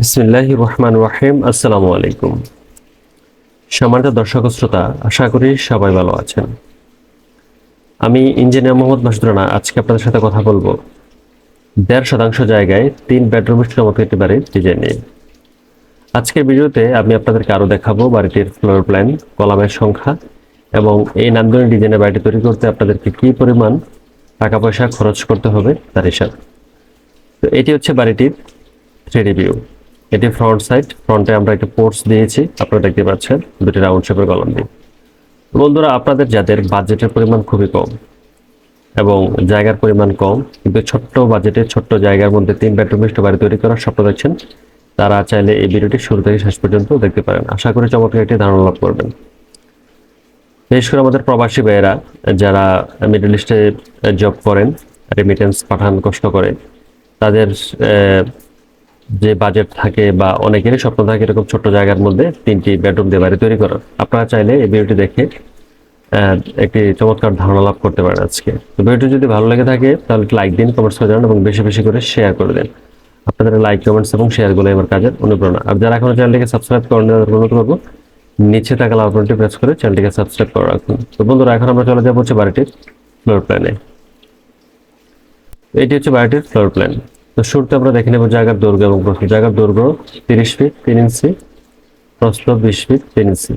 বিসমিল্লাহ রহমান রহিম আসসালামু আলাইকুম দর্শক শ্রোতা, আশা করি সবাই ভালো আছেন। আমি ইঞ্জিনিয়ার মোহাম্মদ আজকে আপনাদের সাথে কথা বলব। দেড় শতাংশ জায়গায় তিন বেডরুমের একটি বাড়ির ডিজাইন নিয়ে। আজকের ভিডিওতে আমি আপনাদেরকে আরও দেখাবো বাড়িটির ফ্লোর প্ল্যান, কলামের সংখ্যা এবং এই নান্দনিক ডিজাইনের বাড়িটি তৈরি করতে আপনাদেরকে কী পরিমাণ টাকা পয়সা খরচ করতে হবে, তার হিসাব। তো এটি হচ্ছে বাড়িটির থ্রি ভিউ। এটি ফ্রন্ট সাইড ফ্রন্টে আমরা একটা পোর্টস দিয়েছি, আপনারা দেখতে পাচ্ছেন, দুটি রাউন্ড শেপের কলম দিয়ে। বন্ধুরা, আপনাদের যাদের বাজেটের পরিমাণ খুবই কম এবং জায়গার পরিমাণ কম, কিন্তু ছোট্ট বাজেটে ছোট্ট জায়গার মধ্যে তিন বেডরুম বিশিষ্ট বাড়ি তৈরি করার স্বপ্ন দেখছেন, তারা চাইলে এই ভিডিওটি শুরু থেকে শেষ পর্যন্ত দেখতে পারেন। আশা করি চমৎকার একটি ধারণা লাভ করবেন। বিশেষ করে আমাদের প্রবাসী ভাইয়েরা, যারা মিডল ইস্টে জব করেন রেমিটেন্স পাঠান কষ্ট করে, তাদের যে বাজেট থাকে বা অনেকেরই স্বপ্ন থাকে এরকম ছোট্ট জায়গার মধ্যে তিনটি বেডরুম দিয়ে বাড়ি তৈরি করার। আপনারা চাইলে এই ভিডিওটি দেখে একটি চমৎকার ধারণা লাভ করতে পারেন আজকে। তো ভিডিওটি যদি ভালো লেগে থাকে, তাহলে লাইক দিন কমেন্টস করে জানান এবং বেশি বেশি করে শেয়ার করে দেন। আপনাদের লাইক কমেন্টস এবং শেয়ারগুলো আমার কাজের অনুপ্রেরণা। আর যারা এখনও চ্যানেলটিকে সাবস্ক্রাইব করেন তাদের অনুরোধ করব, নিচে থাকা লাল বাটনটি প্রেস করে চ্যানেলটিকে সাবস্ক্রাইব করে রাখুন। তো বন্ধুরা, এখন আমরা চলে যাব হচ্ছে বাড়িটির ফ্লোর প্ল্যানে এটি হচ্ছে বাড়িটির ফ্লোর প্ল্যান তো শুরুতে আমরা দেখে নেব জায়গার দৈর্ঘ্য এবং প্রস্থ। জায়গার দৈর্ঘ্য তিরিশ ফিট তিন ইঞ্চি প্রস্থ বিশ ফিট তিন ইঞ্চি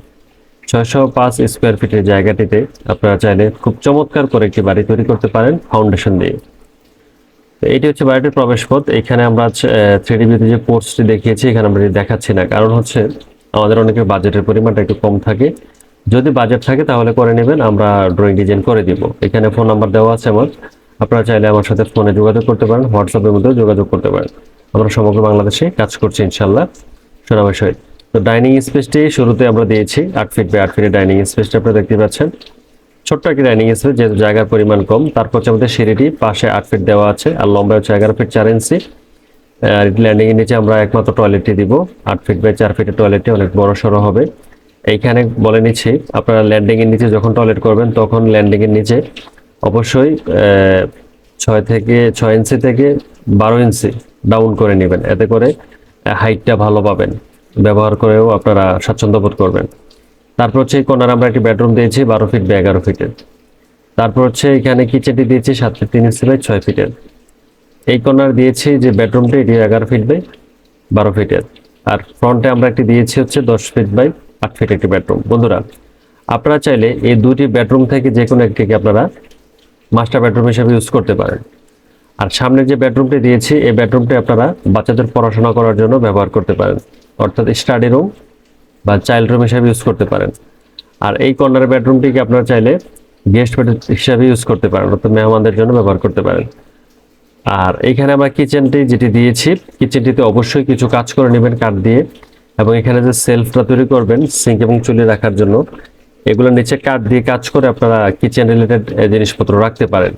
ছয়শো পাঁচ স্কোয়ার ফিটের জায়গাটিতে আপনারা চাইলে খুব চমৎকার করে একটি বাড়ি তৈরি করতে পারেন ফাউন্ডেশন দিয়ে। এটি হচ্ছে বাড়িটির প্রবেশ পথ। এখানে আমরা থ্রি ডিবিতে যে পোস্টটি দেখিয়েছি, এখানে আমরা দেখাচ্ছি না। কারণ হচ্ছে, আমাদের অনেকের বাজেটের পরিমাণটা একটু কম থাকে। যদি বাজেট থাকে তাহলে করে নেবেন, আমরা ড্রয়িং ডিজাইন করে দিব। এখানে ফোন নাম্বার দেওয়া আছে আমার। আপনারা চাইলে আমার সাথে ফোনে যোগাযোগ করতে পারেন হোয়াটসঅ্যাপের মধ্যেও যোগাযোগ করতে পারেন। আমরা সমগ্র বাংলাদেশে কাজ করছি ইনশাল্লাহ সোনামের সহিত তো ডাইনিং স্পেসটি শুরুতে আমরা দিয়েছি, আট ফিট বাই আট ফিটের ডাইনিং স্পেসটা আপনারা দেখতে পাচ্ছেন। ছোট্ট একটি ডাইনিং স্পেস যেহেতু জায়গার পরিমাণ কম, তারপর হচ্ছে আমাদের সিঁড়িটি, পাশে আট ফিট দেওয়া আছে, আর লম্বা হচ্ছে এগারো ফিট চার ইঞ্চি আর ল্যান্ডিং এর নিচে আমরা একমাত্র টয়লেটটি দিব। আট ফিট বাই চার ফিটের টয়লেটটি অনেক বড় সড়ো হবে। এইখানে বলে নিচ্ছি, আপনারা ল্যান্ডিংয়ের নিচে যখন টয়লেট করবেন, তখন ল্যান্ডিংয়ের নিচে অবশ্যই ছয় থেকে, ছয় ইঞ্চি থেকে বারো ইঞ্চি ডাউন করে নেবেন। এতে করে হাইটটা ভালো পাবেন। ব্যবহার করেও আপনারা স্বাচ্ছন্দ্য বোধ করবেন। তারপর হচ্ছে এই কর্নার আমরা একটি বেডরুম দিয়েছি, বারো ফিট বা এগারো ফিটের তারপর হচ্ছে এখানে কিচেনটি দিয়েছি, সাত ফিট তিন ইঞ্চি বাই ছয় ফিটের এই কর্নার দিয়েছি যে বেডরুমটি এটি এগারো ফিট বাই বারো ফিটের আর ফ্রন্টে আমরা একটি দিয়েছি হচ্ছে দশ ফিট বাই আট ফিট একটি বেডরুম বন্ধুরা, আপনারা চাইলে এই দুটি বেডরুম থেকে যে কোনো একটিকে আপনারা মাস্টার বেডরুম হিসেবে ইউজ করতে পারেন। আর সামনে যে বেডরুমটি দিয়েছি, এই বেডরুমটি আপনারা বাচ্চাদের পড়াশোনা করার জন্য ব্যবহার করতে পারেন। অর্থাৎ স্টাডি রুম বা চাইল্ড রুম হিসাবে ইউজ করতে পারেন। আর এই কর্নারের বেডরুমটিকে আপনারা চাইলে গেস্ট বেড হিসাবে ইউজ করতে পারেন, অর্থাৎ মেহমানদের জন্য ব্যবহার করতে পারেন। আর এখানে আমরা কিচেনটি যেটি দিয়েছি কিচেনটিতে অবশ্যই কিছু কাজ করে নেবেন কাঠ দিয়ে। এবং এখানে যে সেলফটা তৈরি করবেন সিঙ্ক এবং চুলি রাখার জন্য এগুলো নিচে কাঠ দিয়ে কাজ করে আপনারা কিচেন রিলেটেড জিনিসপত্র রাখতে পারেন।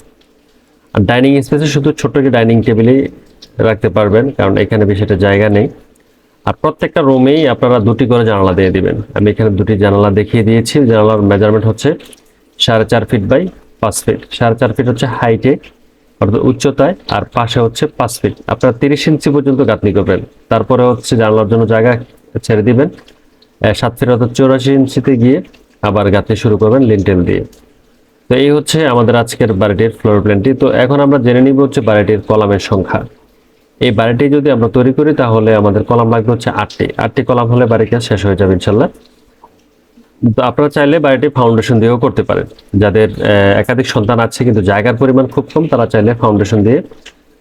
আর ডাইনিং স্পেসে শুধু ছোট্ট একটি ডাইনিং টেবিলেই রাখতে পারবেন, কারণ এখানে বেশি একটা জায়গা নেই। আর প্রত্যেকটা রুমেই আপনারা দুটি করে জানালা দিয়ে দিবেন। আমি এখানে দুটি জানালা দেখিয়ে দিয়েছি। জানালার মেজারমেন্ট হচ্ছে সাড়ে চার ফিট বাই পাঁচ ফিট সাড়ে চার ফিট হচ্ছে হাইটে অর্থাৎ উচ্চতায়, আর পাশে হচ্ছে পাঁচ ফিট আপনারা তিরিশ ইঞ্চি পর্যন্ত গাঁথনি করবেন। তারপরে হচ্ছে জানালার জন্য জায়গা ছেড়ে দিবেন। সাত ফিট অর্থাৎ চৌরাশি ইঞ্চিতে গিয়ে আবার গাঁথনি শুরু করবেন লিন্টেল দিয়ে। তো এই হচ্ছে আমাদের আজকের বাড়িটির ফ্লোর প্ল্যানটি তো এখন আমরা জেনে নিব হচ্ছে বাড়িটির কলামের সংখ্যা। এই বাড়িটি যদি আমরা তৈরি করি, তাহলে আমাদের কলাম লাগবে হচ্ছে আটটি। আটটি কলাম হলে বাড়ি কাজ শেষ হয়ে যাবে ইনশাল্লাহ। তো আপনারা চাইলে বাড়িটি ফাউন্ডেশন দিয়েও করতে পারেন। যাদের একাধিক সন্তান আছে কিন্তু জায়গার পরিমাণ খুব কম, তারা চাইলে ফাউন্ডেশন দিয়ে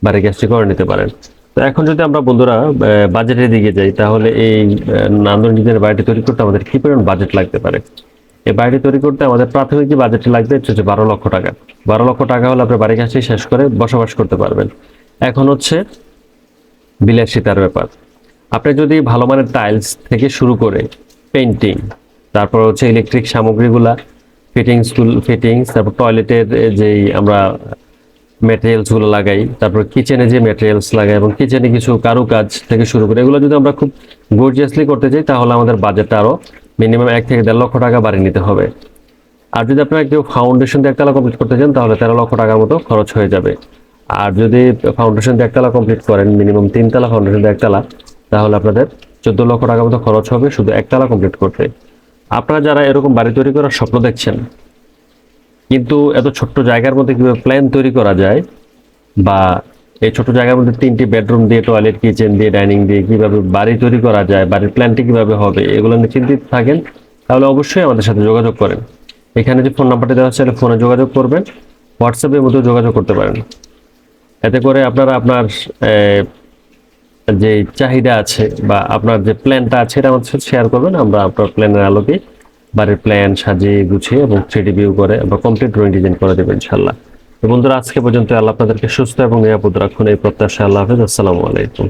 বাড়ি কাজটি করে নিতে পারেন। তো এখন যদি আমরা বন্ধুরা বাজেটের দিকে যাই, তাহলে এই নান্দনিকের বাড়িটি তৈরি করতে আমাদের কি পরিমাণ বাজেট লাগতে পারে? এই বাড়িটি তৈরি করতে আমাদের প্রাথমিক যে বাজেটটি লাগবে হচ্ছে বারো লক্ষ টাকা। বারো লক্ষ টাকা হলে আপনি বাড়ি কাজটি শেষ করে বসবাস করতে পারবেন। এখন হচ্ছে বিলাসিতার ব্যাপার। আপনি যদি ভালো মানের টাইলস থেকে শুরু করে পেন্টিং তারপর হচ্ছে ইলেকট্রিক সামগ্রীগুলা ফিটিংস ফিটিংস তারপর টয়লেটের যেই আমরা ম্যাটেরিয়ালসগুলো লাগাই, তারপর কিচেনে যে ম্যাটেরিয়ালস লাগাই এবং কিচেনে কিছু কারুকাজ থেকে শুরু করে, এগুলো যদি আমরা খুব গর্জিয়াসলি করতে চাই, তাহলে আমাদের বাজেটটা আরও মিনিমাম এক থেকে দেড় লক্ষ টাকা বাড়ি নিতে হবে। আর যদি আপনারা কেউ ফাউন্ডেশন দিয়ে একতলা কমপ্লিট করতে চান, তাহলে তেরো লক্ষ টাকার মতো খরচ হয়ে যাবে। আর যদি ফাউন্ডেশন দিয়ে একতলা কমপ্লিট করেন মিনিমাম তিনতলা ফাউন্ডেশন দিয়ে একতলা, তাহলে আপনাদের চোদ্দ লক্ষ টাকার মতো খরচ হবে শুধু একতলা কমপ্লিট করতে। আপনারা যারা এরকম বাড়ি তৈরি করার স্বপ্ন দেখছেন, কিন্তু এত ছোট্ট জায়গার মধ্যে কীভাবে প্ল্যান তৈরি করা যায়, বা এই ছোট জায়গার মধ্যে তিনটি বেডরুম দিয়ে টয়লেট কিচেন দিয়ে ডাইনিং দিয়ে কীভাবে বাড়ি তৈরি করা যায়, বাড়ির প্ল্যানটি কীভাবে হবে, এগুলো নিয়ে চিন্তিত থাকেন, তাহলে অবশ্যই আমাদের সাথে যোগাযোগ করেন। এখানে যে ফোন নাম্বারটি দেওয়া আছে ফোনে যোগাযোগ করবেন হোয়াটসঅ্যাপের মধ্যে যোগাযোগ করতে পারেন। এতে করে আপনারা আপনার যে চাহিদা আছে বা আপনার যে প্ল্যানটা আছে এটা আমাদের সাথে শেয়ার করবেন, আমরা আপনার প্ল্যানের আলোকে বাড়ির প্ল্যান সাজিয়ে গুছিয়ে এবং থ্রিডি ভিউ করে বা কমপ্লিট ড্রয়িং ডিজাইন করে দেবেন ইনশাল্লাহ বন্ধুরা, আজকে পর্যন্ত আল্লাহ আপনাদেরকে সুস্থ এবং নিরাপদ রাখুন। এই প্রত্যাশা আল্লাহ হাফেজ। আসসালামু আলাইকুম।